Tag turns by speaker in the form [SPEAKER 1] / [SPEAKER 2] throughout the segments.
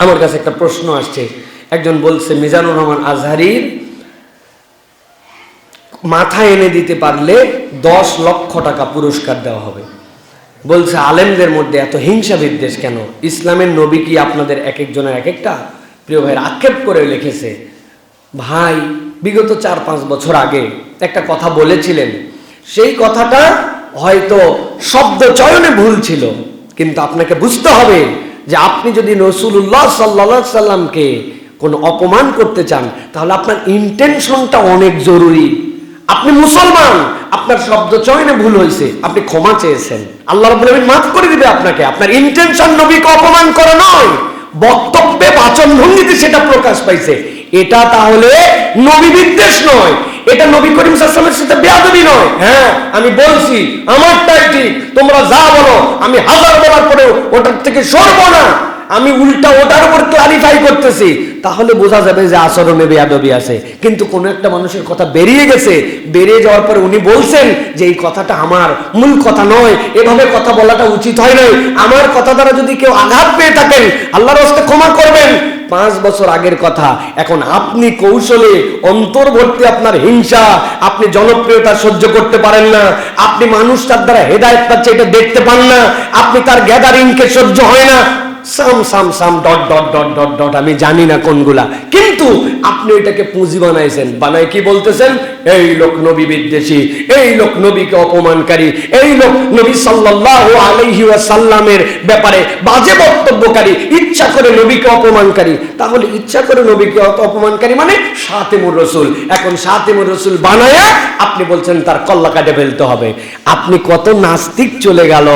[SPEAKER 1] আমার কাছে একটা প্রশ্ন আসছে। একজন বলছে, মিজানুর রহমান আজহারির মাথা এনে দিতে পারলে দশ লক্ষ টাকা পুরস্কার দেওয়া হবে। বলছে, আলেমদের মধ্যে এত হিংসা বিদ্বেষ কেন? ইসলামের নবী কি আপনাদের এক একজনের এক একটা? প্রিয় ভাইয়ের, আক্ষেপ করে লিখেছে, ভাই, বিগত চার পাঁচ বছর আগে একটা কথা বলেছিলেন। সেই কথাটা হয়তো শব্দ চয়নে ভুল ছিল, কিন্তু আপনাকে বুঝতে হবে যে আপনি যদি রসুল্লাহ সাল্লা সাল্লামকে কোনো অপমান করতে চান, তাহলে আপনার ইন্টেনশনটা অনেক জরুরি। আপনি মুসলমান, আপনার শব্দ চয়নে ভুল হয়েছে, আপনি ক্ষমা চেয়েছেন। আল্লাহ রব্বুল আলামিন মাফ করে দিবে আপনাকে। আপনার ইন্টেনশন নবীকে অপমান করা নয়, বক্তব্যে বাচন ভঙ্গিতে সেটা প্রকাশ পাইছে। এটা তাহলে নবী বিদ্বেষ নয় এটা নবী করিম সাল্লামের সাথে বেয়াদবি নয়। হ্যাঁ। আমি বলছি আমারটাই ঠিক তোমরা যা বলো আমি হাজার বলার পরেও ওটার থেকে সরবো না। আমি উল্টা ওটার উপর ক্লারিফাই করতেছি। তাহলে বোঝা যাবে যে আচরণে বেয়াদবি আছে। কিন্তু কোন একটা মানুষের কথা বেরিয়ে গেছে। বেরিয়ে যাওয়ার পরে উনি বলছেন যে এই কথাটা আমার মূল কথা নয়। এভাবে কথা বলাটা উচিত হয় নাই। আমার কথা দ্বারা যদি কেউ আঘাত পেয়ে থাকেন আল্লাহর হস্তে ক্ষমা করবেন। পাঁচ বছর আগের কথা। এখন আপনি কৌশলে অন্তর্বর্তী আপনার হিংসা, আপনি জনপ্রিয়তা সহ্য করতে পারেন না। আপনি মানুষটার দ্বারা হেদায়ত পাচ্ছে এটা দেখতে পান না। আপনি তার গ্যাদারিংকে সহ্য হয় না। Some some some, dot dot dot dot dot, আমি জানি না কোনগুলা। কিন্তু আপনি এটাকে পুঁজি বানাইছেন। বানায় কি বলতেছেন? এই লোক নবী বিদ্বেষী, এই লোক নবীকে অপমানকারী, এই লোক নবী সাল্লাল্লাহু আলাইহি ওয়াসাল্লামের ব্যাপারে বাজে বক্তব্যকারী, ইচ্ছা করে নবীকে অপমানকারী। তাহলে ইচ্ছা করে নবীকে অপমানকারী মানে সাতেমুর রসুল। এখন সাতেমুর রসুল বানায়া আপনি বলছেন তার কল্লা কাটে ফেলতে হবে। আপনি কত নাস্তিক চলে গেল,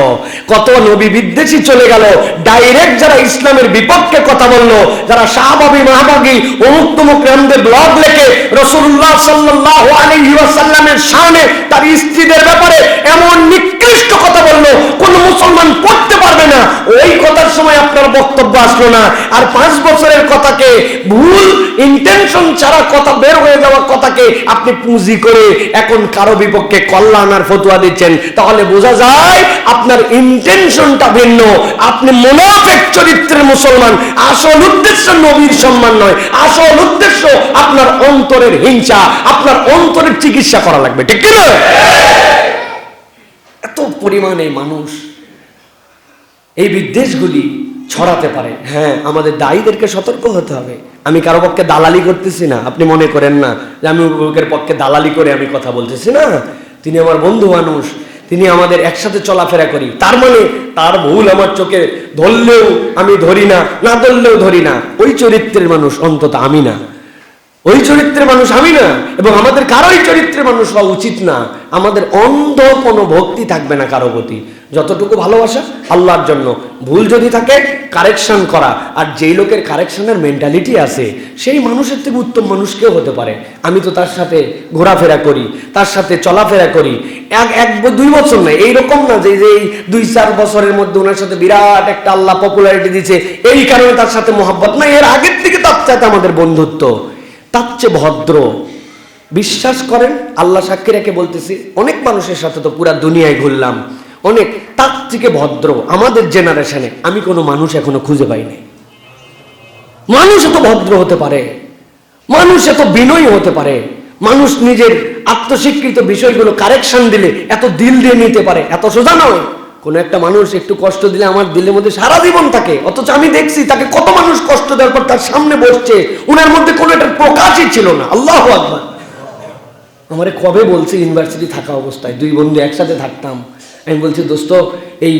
[SPEAKER 1] কত নবী বিদ্বেষী চলে গেল, ডাইরেক্ট যারা ইসলামের বিপক্ষে কথা বলল, যারা শাহবাবি মাহবাগি অমুক তমুক রামদের ব্লগ লেখে রসুল্লাহ সাল্লাহ ওয়াসাল্লামের শানে তার স্ত্রীদের ব্যাপারে এমন নিকৃষ্ট কথা বলল, কোন মুসলমান করতে পারবে না। ওই কথার সময় আপনার বক্তব্য আসলো না। আর পাঁচ বছরের কথাকে, ভুল ইন্টেনশন ছাড়া কথা বের হয়ে যাওয়া কথাকে আপনি পুঁজি করে এখন কারও বিপক্ষে কল্যাণ আর ফতুয়া দিচ্ছেন। তাহলে বোঝা যায় আপনার ইন্টেনশনটা ভিন্ন। আপনি মোনাফেক চরিত্রের মুসলমান। আসল উদ্দেশ্য নবীর সম্মান নয়। আসল উদ্দেশ্য আপনার অন্তরের হিংসা। আপনার অন্তরের চিকিৎসা করা লাগবে। ঠিক কিনা এত পরিমাণে মানুষ এই বিদ্বেষগুলি ছড়াতে পারে। হ্যাঁ আমাদের দায়ীদেরকে সতর্ক হতে হবে। আমি কারও পক্ষে দালালি করতেছি না। আপনি মনে করেন না যে আমি অভিভাবকের পক্ষে দালালি করে আমি কথা বলতেছি না? তিনি আমার বন্ধু মানুষ। তিনি আমাদের একসাথে চলাফেরা করি। তার মানে তার ভুল আমার চোখে ধরলেও আমি ধরি না না ধরলেও ধরি না। ওই চরিত্রের মানুষ অন্তত আমি না। ওই চরিত্রের মানুষ আমি না। এবং আমাদের কারোই চরিত্রের মানুষ হওয়া উচিত না। আমাদের অন্ধ কোনো ভক্তি থাকবে না কারও প্রতি। যতটুকু ভালোবাসা, আল্লাহর জন্য। ভুল যদি থাকে কারেকশন করা। আর যেই লোকের কারেকশনের মেন্টালিটি আছে, সেই মানুষের থেকে উত্তম মানুষ কেউ হতে পারে। আমি তো তার সাথে ঘোরাফেরা করি, তার সাথে চলাফেরা করি। এক এক, দুই বছর না এইরকম না যে যে এই দুই, চার বছরের মধ্যে ওনার সাথে বিরাট একটা আল্লাহ পপুলারিটি দিচ্ছে এই কারণে তার সাথে মোহাব্বত না এর আগের থেকে তার সাথে আমাদের বন্ধুত্ব। তার চেয়ে ভদ্র। বিশ্বাস করেন, আল্লাহ সাক্ষী রেখে বলতেছি, অনেক মানুষের সাথে তো পুরা দুনিয়ায় ঘুরলাম। অনেক তার থেকে ভদ্র। আমাদের জেনারেশনে আমি কোনো মানুষ এখনও খুঁজে পাইনি মানুষ এত ভদ্র হতে পারে, মানুষ এত বিনয়ী হতে পারে, মানুষ নিজের আত্মস্বীকৃত বিষয়গুলো কারেকশন দিলে এত দিল দিয়ে নিতে পারে, এত সোজা নয়। কোন একটা মানুষ একটু কষ্ট দিলে আমার দিলের মধ্যে সারা জীবন থাকে, অথচ আমি দেখছি তাকে কত মানুষ কষ্ট দেওয়ার পর তার সামনে বসছে ওনার মধ্যে কোনো একটা প্রকাশই ছিল না। আল্লাহ আকবার। আমারে কবে বলছে ইউনিভার্সিটি থাকা অবস্থায়? দুই বন্ধু একসাথে থাকতাম। আমি বলছি, দোস্ত, এই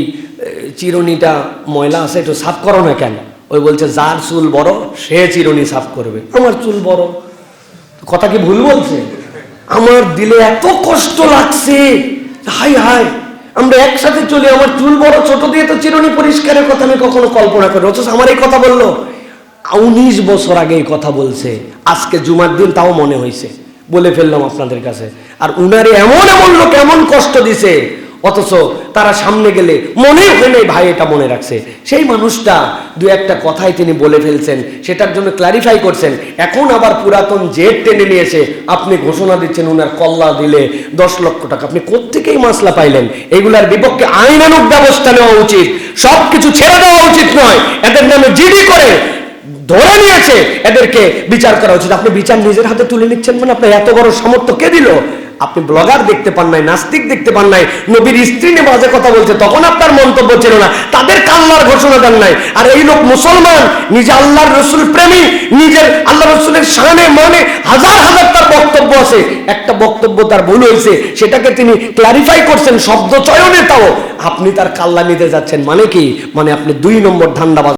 [SPEAKER 1] চিরুনিটা ময়লা আছে, একটু সাফ করো না কেন? ওই বলছে, যার চুল বড়, সে চিরুনি সাফ করবে। আমার চুল বড়? কথা কি ভুল বলছে? আমার দিলে এত কষ্ট লাগছে। হাই হাই আমরা একসাথে চলি, আমার চুল বড়, ছোট দিয়ে তো চিরুনি পরিষ্কারের কথা আমি কখনো কল্পনা করি অথচ আমার এই কথা বলল। উনিশ বছর আগে এই কথা বলছে। আজকে জুমার দিন, তাও মনে হয়েছে বলে ফেললাম আপনাদের কাছে। আর উনারে এমন এমন লোক, এমন কষ্ট দিছে অথচ তারা সামনে গেলে মনে নাই ভাই এটা মনে রাখছে। সেই মানুষটা দু একটা কথাই তিনি বলে ফেলছেন, সেটার জন্য ক্লারিফাই করছেন। এখন আবার পুরাতন জেট টেনে নিয়ে এসে আপনি ঘোষণা দিচ্ছেন, উনার কল্লা দিলে দশ লক্ষ টাকা। আপনি কোত্থেকেই মাসলা পাইলেন? এগুলার বিপক্ষে আইনানুক ব্যবস্থা নেওয়া উচিত। সবকিছু ছেড়ে দেওয়া উচিত নয়। এদের নামে জিডি করে ধরে নিয়েছে, এদেরকে বিচার করা উচিত। আপনি বিচার নিজের হাতে তুলে নিচ্ছেন মানে আপনার এত বড় সামর্থ্য কে দিল? আপনি ব্লগার দেখতে পান নাই, নাস্তিক দেখতে পান নাই, নবীর স্ত্রী নিয়ে বাজে কথা বলছে, তখন আপনার মন্তব্য ছিল না। তাদের কাল্লার ঘোষণা দেন নাই। আর এই লোক মুসলমান, নিজে আল্লাহর রসুল প্রেমী, নিজের আল্লাহ রসুলের সামনে মানে হাজার হাজার তার বক্তব্য আছে। একটা বক্তব্য তার ভুল হয়েছে, সেটাকে তিনি ক্লারিফাই করছেন শব্দ চয়নে তাও। আপনি তার কাল্লা নিতে যাচ্ছেন মানে কি? মানে আপনি দুই নম্বর ধান্দাবাজ